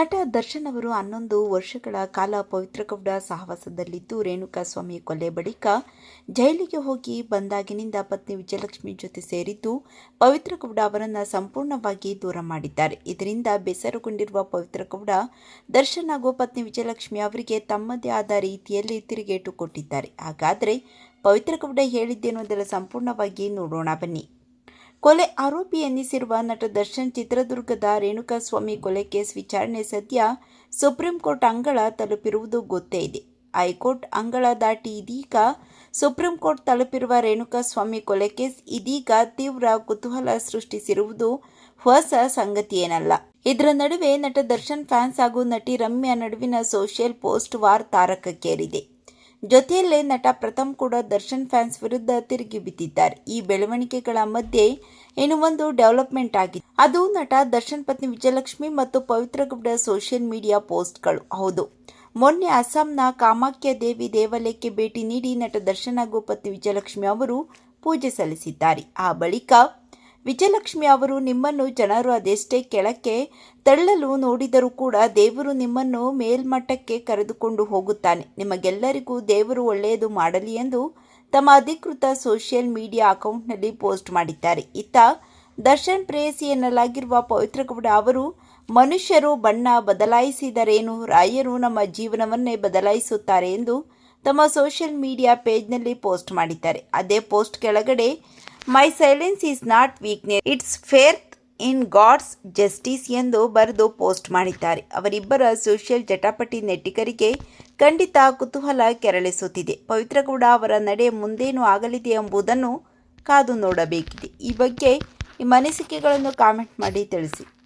ನಟ ದರ್ಶನ್ ಅವರು ಹನ್ನೊಂದು ವರ್ಷಗಳ ಕಾಲ ಪವಿತ್ರಗೌಡ ಸಹವಾಸದಲ್ಲಿದ್ದು, ರೇಣುಕಾಸ್ವಾಮಿ ಕೊಲೆ ಬಳಿಕ ಜೈಲಿಗೆ ಹೋಗಿ ಬಂದಾಗಿನಿಂದ ಪತ್ನಿ ವಿಜಯಲಕ್ಷ್ಮಿ ಜೊತೆ ಸೇರಿದ್ದು ಪವಿತ್ರಗೌಡ ಅವರನ್ನು ಸಂಪೂರ್ಣವಾಗಿ ದೂರ ಮಾಡಿದ್ದಾರೆ. ಇದರಿಂದ ಬೇಸರಗೊಂಡಿರುವ ಪವಿತ್ರಗೌಡ ದರ್ಶನ್ ಹಾಗೂ ಪತ್ನಿ ವಿಜಯಲಕ್ಷ್ಮಿ ಅವರಿಗೆ ತಮ್ಮದೇ ಆದ ರೀತಿಯಲ್ಲಿ ತಿರುಗೇಟು ಕೊಟ್ಟಿದ್ದಾರೆ. ಹಾಗಾದರೆ ಪವಿತ್ರಗೌಡ ಹೇಳಿದ್ದೇನು ಅದರ ಸಂಪೂರ್ಣವಾಗಿ ನೋಡೋಣ ಬನ್ನಿ. ಕೊಲೆ ಆರೋಪಿ ಎನ್ನಿಸಿರುವ ನಟ ದರ್ಶನ್ ಚಿತ್ರದುರ್ಗದ ರೇಣುಕಾಸ್ವಾಮಿ ಕೊಲೆ ಕೇಸ್ ವಿಚಾರಣೆ ಸದ್ಯ ಸುಪ್ರೀಂ ಕೋರ್ಟ್ ಅಂಗಳ ತಲುಪಿರುವುದು ಗೊತ್ತೇ ಇದೆ. ಹೈಕೋರ್ಟ್ ಅಂಗಳ ದಾಟಿ ಇದೀಗ ಸುಪ್ರೀಂ ಕೋರ್ಟ್ ತಲುಪಿರುವ ರೇಣುಕಾಸ್ವಾಮಿ ಕೊಲೆ ಕೇಸ್ ಇದೀಗ ತೀವ್ರ ಕುತೂಹಲ ಸೃಷ್ಟಿಸಿರುವುದು ಹೊಸ ಸಂಗತಿಯೇನಲ್ಲ. ಇದರ ನಡುವೆ ನಟ ದರ್ಶನ್ ಫ್ಯಾನ್ಸ್ ಹಾಗೂ ನಟಿ ರಮ್ಯಾ ನಡುವಿನ ಸೋಷಿಯಲ್ ಪೋಸ್ಟ್ ವಾರ್ ತಾರಕಕ್ಕೇರಿದೆ. ಜೊತೆಯಲ್ಲೇ ನಟ ಪ್ರಥಮ್ ಕೂಡ ದರ್ಶನ್ ಫ್ಯಾನ್ಸ್ ವಿರುದ್ಧ ತಿರುಗಿ ಬಿದ್ದಿದ್ದಾರೆ. ಈ ಬೆಳವಣಿಗೆಗಳ ಮಧ್ಯೆ ಏನು ಒಂದು ಡೆವಲಪ್ಮೆಂಟ್ ಆಗಿದೆ. ಅದು ನಟ ದರ್ಶನ್ ಪತ್ನಿ ವಿಜಯಲಕ್ಷ್ಮಿ ಮತ್ತು ಪವಿತ್ರ ಗೌಡ ಸೋಷಿಯಲ್ ಮೀಡಿಯಾ ಪೋಸ್ಟ್ಗಳು. ಹೌದು. ಮೊನ್ನೆ ಅಸ್ಸಾಂನ ಕಾಮಾಖ್ಯ ದೇವಿ ದೇವಾಲಯಕ್ಕೆ ಭೇಟಿ ನೀಡಿ ನಟ ದರ್ಶನ್ ಹಾಗೂ ಪತ್ನಿ ವಿಜಯಲಕ್ಷ್ಮಿ ಅವರು ಪೂಜೆ ಸಲ್ಲಿಸಿದ್ದಾರೆ. ಆ ಬಳಿಕ ವಿಜಯಲಕ್ಷ್ಮಿ ಅವರು ನಿಮ್ಮನ್ನು ಜನರು ಅದೆಷ್ಟೇ ಕೆಳಕ್ಕೆ ತಳ್ಳಲು ನೋಡಿದರೂ ಕೂಡ ದೇವರು ನಿಮ್ಮನ್ನು ಮೇಲ್ಮಟ್ಟಕ್ಕೆ ಕರೆದುಕೊಂಡು ಹೋಗುತ್ತಾನೆ. ನಿಮಗೆಲ್ಲರಿಗೂ ದೇವರು ಒಳ್ಳೆಯದು ಮಾಡಲಿ ಎಂದು ತಮ್ಮ ಅಧಿಕೃತ ಸೋಷಿಯಲ್ ಮೀಡಿಯಾ ಅಕೌಂಟ್ನಲ್ಲಿ ಪೋಸ್ಟ್ ಮಾಡಿದ್ದಾರೆ. ಇತ್ತ ದರ್ಶನ್ ಪ್ರೇಯಸಿ ಎನ್ನಲಾಗಿರುವ ಪವಿತ್ರಗೌಡ ಅವರು, ಮನುಷ್ಯರು ಬಣ್ಣ ಬದಲಾಯಿಸಿದರೇನು, ರಾಯರು ನಮ್ಮ ಜೀವನವನ್ನೇ ಬದಲಾಯಿಸುತ್ತಾರೆ ಎಂದು ತಮ್ಮ ಸೋಷಿಯಲ್ ಮೀಡಿಯಾ ಪೇಜ್ನಲ್ಲಿ ಪೋಸ್ಟ್ ಮಾಡಿದ್ದಾರೆ. ಅದೇ ಪೋಸ್ಟ್ ಕೆಳಗಡೆ my silence is not weakness it's faith in God's justice ಎಂದು ಬರೆದು ಪೋಸ್ಟ್ ಮಾಡಿದ್ದಾರೆ. ಅವರಿಬ್ಬರ ಸೋಷಿಯಲ್ ಜಟಾಪಟಿ ನೆಟ್ಟಿಗರಿಗೆ ಖಂಡಿತ ಕುತೂಹಲ ಕೆರಳಿಸುತ್ತಿದೆ. ಪವಿತ್ರಗೌಡ ಅವರ ನಡೆ ಮುಂದೇನು ಆಗಲಿದೆ ಎಂಬುದನ್ನು ಕಾದು ನೋಡಬೇಕಿದೆ. ಈ ಬಗ್ಗೆ ನಿಮ್ಮ ಅನಿಸಿಕೆಗಳನ್ನು ಕಾಮೆಂಟ್ ಮಾಡಿ ತಿಳಿಸಿ.